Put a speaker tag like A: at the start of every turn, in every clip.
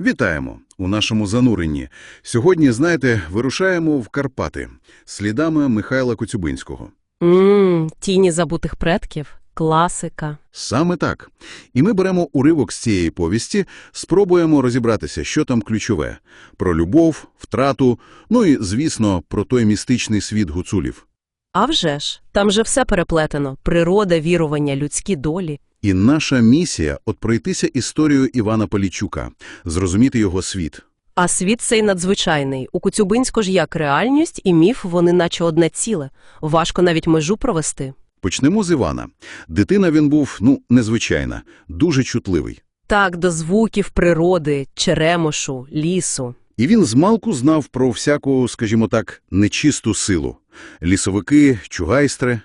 A: Вітаємо у нашому зануренні. Сьогодні, знаєте, вирушаємо в Карпати слідами Михайла Коцюбинського.
B: Ммм, тіні забутих предків. Класика.
A: Саме так. І ми беремо уривок з цієї повісті, спробуємо розібратися, що там ключове – про любов, втрату, ну і, звісно, про той містичний світ гуцулів.
B: А вже ж, там же все переплетено. Природа, вірування, людські долі.
A: І наша місія – от пройтися історією Івана Полічука, зрозуміти його світ.
B: А світ цей надзвичайний. У Коцюбинську ж як реальність і міф, вони наче одне ціле. Важко навіть межу провести.
A: Почнемо з Івана. Дитина він був, ну, незвичайна, дуже чутливий.
B: Так, до звуків природи, черемошу, лісу.
A: І він змалку знав про всяку, скажімо так, нечисту силу. Лісовики, чугайстри.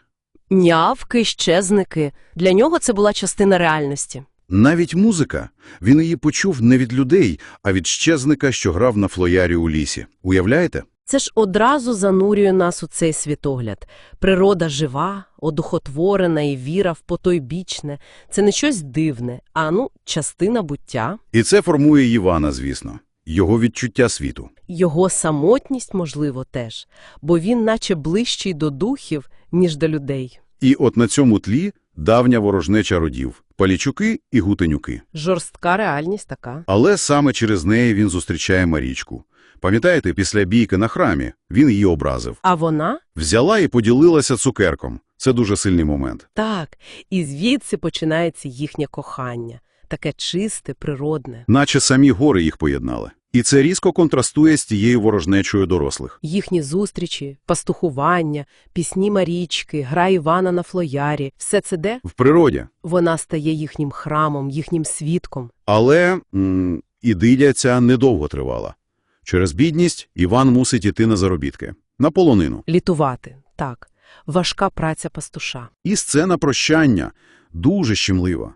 B: Нявки, щезники. Для нього це була частина реальності.
A: Навіть музика. Він її почув не від людей, а від щезника, що грав на флоярі у лісі. Уявляєте?
B: Це ж одразу занурює нас у цей світогляд. Природа жива, одухотворена і віра в потойбічне. Це не щось дивне, а ну, частина буття.
A: І це формує Івана, звісно. Його відчуття світу.
B: Його самотність, можливо, теж, бо він наче ближчий до духів, ніж до людей.
A: І от на цьому тлі давня ворожнеча родів – Палічуки і Гутенюки.
B: Жорстка реальність така.
A: Але саме через неї він зустрічає Марічку. Пам'ятаєте, після бійки на храмі він її образив.
B: А вона?
A: Взяла і поділилася цукерком. Це дуже сильний момент.
B: Так. І звідси починається їхнє кохання. Таке чисте, природне.
A: Наче самі гори їх поєднали. І це різко контрастує з тією ворожнечою дорослих.
B: Їхні зустрічі, пастухування, пісні Марічки, гра Івана на флоярі – все це де?
A: В природі.
B: Вона стає їхнім храмом, їхнім свідком.
A: Але м, ідилія ця недовго тривала. Через бідність Іван мусить іти на заробітки. На полонину.
B: Літувати – так. Важка праця пастуша.
A: І сцена прощання. Дуже щемлива.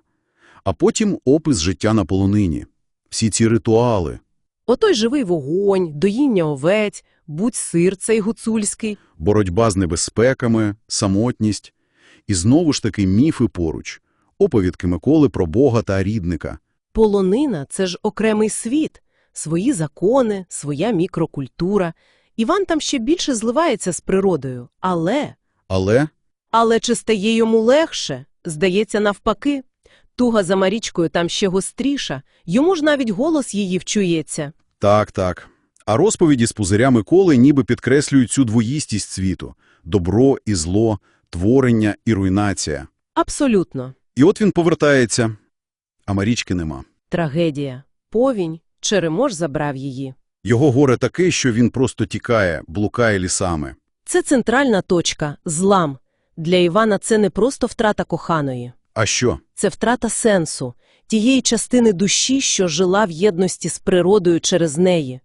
A: А потім опис життя на полонині. Всі ці ритуали.
B: Отой живий вогонь, доїння овець, будь сир цей гуцульський.
A: боротьба з небезпеками, самотність. І знову ж таки міфи поруч. Оповідки Миколи про Бога та рідника.
B: Полонина – це ж окремий світ. Свої закони, своя мікрокультура. Іван там ще більше зливається з природою. Але...
A: Але
B: Але чи стає йому легше? Здається, навпаки. Туга за Марічкою там ще гостріша. Йому ж навіть голос її вчується.
A: так, так. А розповіді з пузиря Миколи ніби підкреслюють цю двоїстість світу. Добро і зло, творення і руйнація.
B: Абсолютно.
A: І от він повертається, а Марічки нема.
B: Трагедія. Повінь. Черемош забрав її.
A: Його горе таке, що він просто тікає, блукає лісами.
B: Це центральна точка – злам. Для Івана це не просто втрата коханої.
A: А що?
B: Це втрата сенсу, тієї частини душі, що жила в єдності з природою через неї.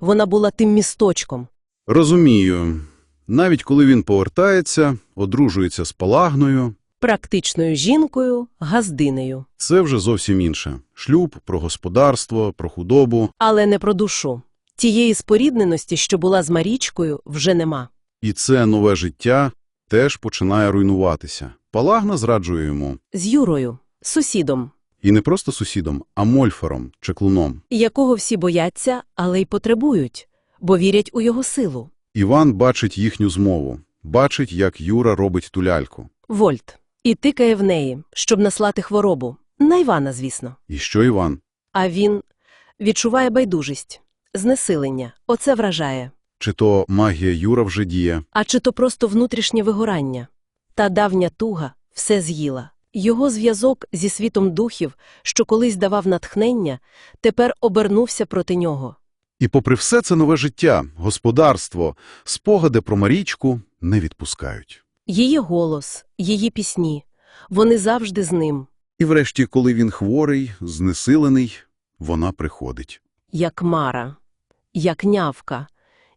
B: Вона була тим місточком.
A: Розумію. Навіть коли він повертається, одружується з Палагною,
B: Практичною жінкою, газдинею.
A: Це вже зовсім інше. Шлюб, про господарство, про худобу.
B: Але не про душу. Тієї спорідненості, що була з Марічкою, вже нема.
A: І це нове життя теж починає руйнуватися. Палагна зраджує йому.
B: З Юрою, сусідом,
A: І не просто сусідом, а мольфером, чеклуном.
B: якого всі бояться, але й потребують, бо вірять у його силу.
A: Іван бачить їхню змову. Бачить, як Юра робить ту ляльку.
B: Вольт. І тикає в неї, щоб наслати хворобу. На Івана, звісно.
A: І що Іван?
B: А він відчуває байдужість, знесилення. Оце вражає.
A: Чи то магія Юра вже діє?
B: А чи то просто внутрішнє вигорання? Та давня туга все з'їла. Його зв'язок зі світом духів, що колись давав натхнення, тепер обернувся проти нього.
A: І попри все це нове життя, господарство, спогади про Марічку не відпускають.
B: Її голос, її пісні – вони завжди з ним,
A: І врешті, коли він хворий, знесилений, вона приходить.
B: як мара, як нявка,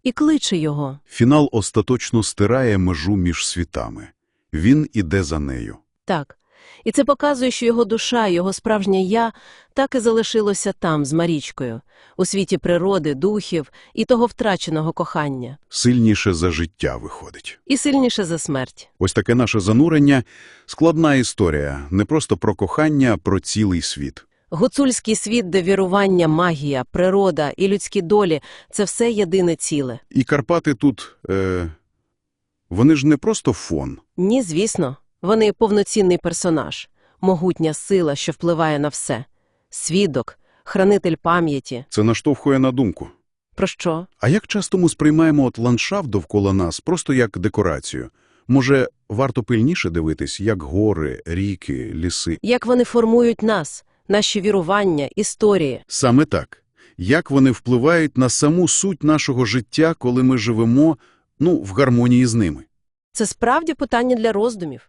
B: і кличе його.
A: Фінал остаточно стирає межу між світами. Він іде за нею.
B: Так. І це показує, що його душа, його справжнє «я» так і залишилося там, з Марічкою, у світі природи, духів і того втраченого кохання.
A: Сильніше за життя виходить.
B: І сильніше за смерть.
A: Ось таке наше занурення – складна історія, не просто про кохання, а про цілий світ.
B: Гуцульський світ, де вірування, магія, природа і людські долі – це все єдине ціле.
A: І Карпати тут, е, вони ж не просто фон.
B: Ні, звісно, вони повноцінний персонаж, могутня сила, що впливає на все. Свідок, хранитель пам'яті.
A: Це наштовхує на думку.
B: Про що?
A: А як часто ми сприймаємо от ландшафт довкола нас просто як декорацію? Може, варто пильніше дивитись, як гори, ріки, ліси?
B: Як вони формують нас, наші вірування, історії?
A: Саме так. Як вони впливають на саму суть нашого життя, коли ми живемо, ну, в гармонії з ними?
B: Це справді питання для роздумів.